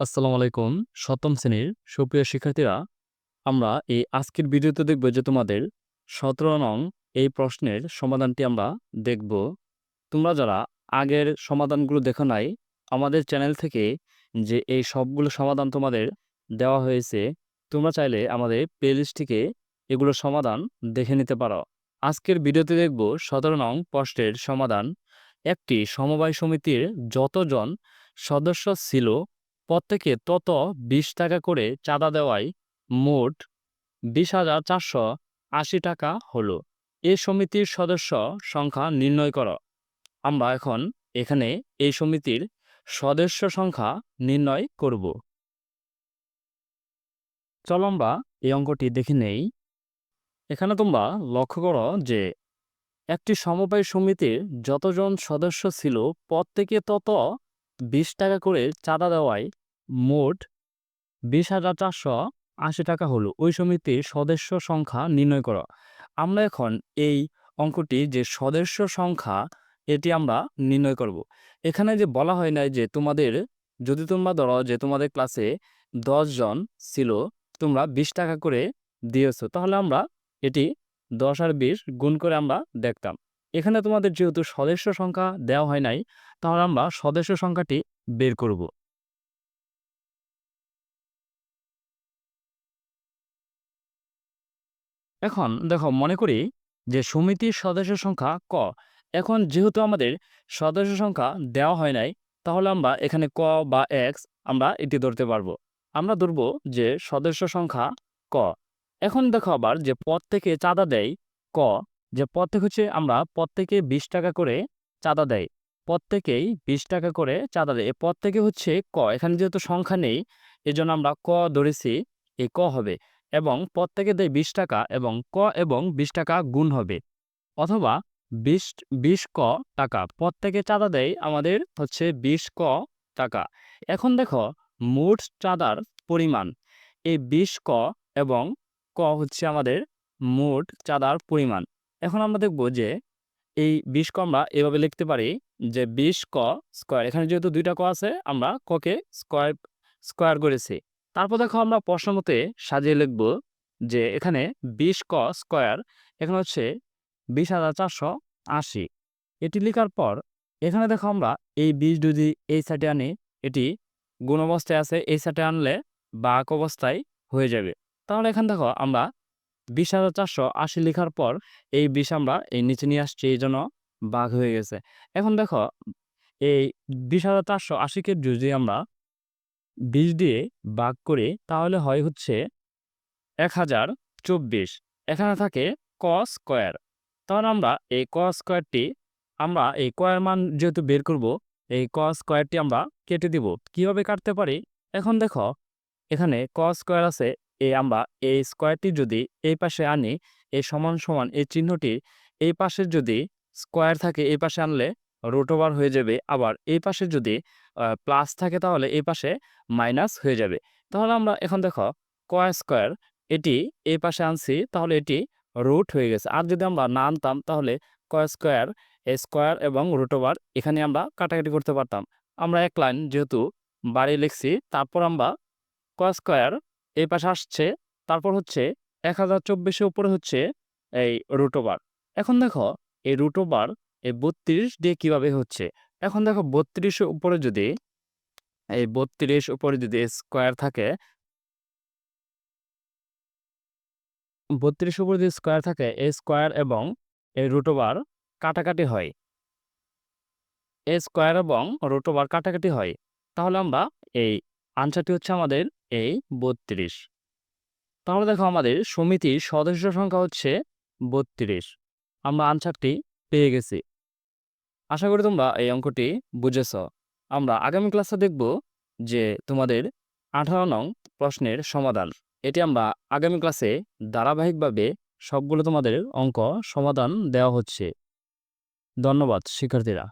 আসসালামু আলাইকুম। সপ্তম শ্রেণির সুপ্রিয় শিক্ষার্থীরা, আমরা এই আজকের ভিডিওতে দেখব যে তোমাদের সতেরো নং এই প্রশ্নের সমাধানটি আমরা দেখব। তোমরা যারা আগের সমাধানগুলো দেখো নাই, আমাদের চ্যানেল থেকে যে এই সবগুলো সমাধান তোমাদের দেওয়া হয়েছে, তোমরা চাইলে আমাদের প্লেলিস্টটিকে এগুলো সমাধান দেখে নিতে পারো। আজকের ভিডিওতে দেখব সতেরো নং প্রশ্নের সমাধান। একটি সমবায় সমিতির যতজন সদস্য ছিল প্রত্যেকে তত বিশ টাকা করে চাঁদা দেওয়ায় মোট বিশ হাজার চারশো আশি টাকা হলো। এ সমিতির সদস্য সংখ্যা নির্ণয় করো। আমরা এখন এখানে এই সমিতির সদস্য সংখ্যা নির্ণয় করব। চলো আমরা এই অঙ্কটি দেখে নেই। এখানে তোমরা লক্ষ্য করো যে একটি সমবায় সমিতির যতজন সদস্য ছিল, প্রত্যেকে তত বিশ টাকা করে চাঁদা দেওয়ায় মোট বিশ হাজার চারশো আশি টাকা হলো। ওই সমিতির সদস্য সংখ্যা নির্ণয় করো। আমরা এখন এই অঙ্কটি যে সদস্য সংখ্যা, এটি আমরা নির্ণয় করব। এখানে যে বলা হয় নাই যে তোমাদের, যদি তোমরা ধরো যে তোমাদের ক্লাসে জন ছিল, তোমরা বিশ টাকা করে দিয়েছ, তাহলে আমরা এটি দশ আর বিশ গুণ করে আমরা দেখতাম। এখানে তোমাদের যেহেতু সদস্য সংখ্যা দেওয়া হয় নাই, তাহলে আমরা সদস্য সংখ্যাটি বের করব। এখন দেখো মনে করি যে সমিতির সদস্য সংখ্যা ক। এখন যেহেতু আমাদের সদস্য সংখ্যা দেওয়া হয় নাই, তাহলে আমরা এখানে ক বা এক্স আমরা এটি ধরতে পারব। আমরা ধরব যে সদস্য সংখ্যা ক। এখন দেখো আবার যে প্রত্যেকে চাঁদা দেয় ক, যে প্রত্যেক হচ্ছে আমরা প্রত্যেকে বিশ টাকা করে চাঁদা দেয় প্রত্যেকেই বিশ টাকা করে চাঁদা দেয় প্রত্যেকে হচ্ছে ক। এখানে যেহেতু সংখ্যা নেই, এজন্য আমরা ক ধরেছি এ ক হবে। এবং প্রত্যেকে দেয় বিশ টাকা এবং ক এবং বিশ টাকা গুণ হবে। অথবা বিশ বিশ ক টাকা প্রত্যেকে চাঁদা দেয় আমাদের হচ্ছে বিশ ক টাকা। এখন দেখো, মোট চাঁদার পরিমাণ, এই বিশ ক এবং ক হচ্ছে আমাদের মোট চাঁদার পরিমাণ। এখন আমরা দেখব যে এই বিশ ক আমরা এভাবে লিখতে পারি যে বিশ ক স্কোয়ার। এখানে যেহেতু দুইটা ক আছে, আমরা ককে স্কোয়ার স্কোয়ার করেছি। তারপর দেখো আমরা প্রশ্ন মতে সাজিয়ে লিখব যে এখানে বিশ ক স্কোয়ার, এখানে হচ্ছে বিশ হাজার চারশো আশি। এটি লেখার পর এখানে দেখো আমরা এই বিশ যদি এই সাইডে আনি, এটি গুণ অবস্থায় আছে, এই সাইডে আনলে বাক অবস্থায় হয়ে যাবে। তাহলে এখানে দেখো আমরা বিশ হাজার চারশো আশি লেখার পর এই বিশ আমরা এই নিচে নিয়ে আসছি, এই জন্য বাঘ হয়ে গেছে। এখন দেখো এই বিশ হাজার চারশো আশিকে যদি আমরা বিশ দিয়ে ভাগ করি, তাহলে হয় হচ্ছে এক হাজার চব্বিশ। এখানে থাকে ক স্কোয়ার তাহলে আমরা এই ক স্কোয়ারটি আমরা এই কয়ের মান যেহেতু বের করব, এই ক স্কোয়ারটি আমরা কেটে দিব। কীভাবে কাটতে পারি? এখন দেখো, এখানে ক স্কোয়ার আছে, এই আমরা এই স্কোয়ারটি যদি এই পাশে আনি, এই সমান সমান এই চিহ্নটি, এই পাশে যদি স্কোয়ার থাকে, এই পাশে আনলে রুট হয়ে যাবে। আবার এই পাশে যদি প্লাস থাকে তাহলে এই পাশে মাইনাস হয়ে যাবে। তাহলে আমরা এখন দেখো কয় স্কোয়ার এটি এই পাশে আনছি, তাহলে এটি রুট হয়ে গেছে। আর যদি আমরা না আনতাম, তাহলে কয় স্কোয়ার স্কোয়ার এবং রুট এখানে আমরা কাটাকাটি করতে পারতাম। আমরা এক লাইন যেহেতু বাড়ি লিখছি, তারপর আমরা কয় স্কোয়ার এই পাশে আসছে, তারপর হচ্ছে এক হাজার চব্বিশের উপরে হচ্ছে এই রুট ওভার এখন দেখো, এই রুট ওভার এই বত্রিশ দিয়ে কীভাবে হচ্ছে? এখন দেখো বত্রিশের উপরে যদি, এই বত্রিশ উপরে যদি স্কোয়ার থাকে বত্রিশ উপরে যদি স্কোয়ার থাকে, এই স্কোয়ার এবং এই রুট ওভার কাটাকাটি হয়। এই স্কোয়ার এবং রুট ওভার কাটাকাটি হয়। তাহলে আমরা এই আনসারটি হচ্ছে আমাদের এই বত্রিশ। তাহলে দেখো আমাদের সমিতির সদস্য সংখ্যা হচ্ছে বত্রিশ। আমরা আনসারটি পেয়ে গেছি। আশা করি তোমরা এই অঙ্কটি বুঝেছ। আমরা আগামী ক্লাসে দেখব যে তোমাদের আঠারো নং প্রশ্নের সমাধান। এটি আমরা আগামী ক্লাসে ধারাবাহিকভাবে সবগুলো তোমাদের অঙ্ক সমাধান দেওয়া হচ্ছে। ধন্যবাদ, শিক্ষার্থীরা।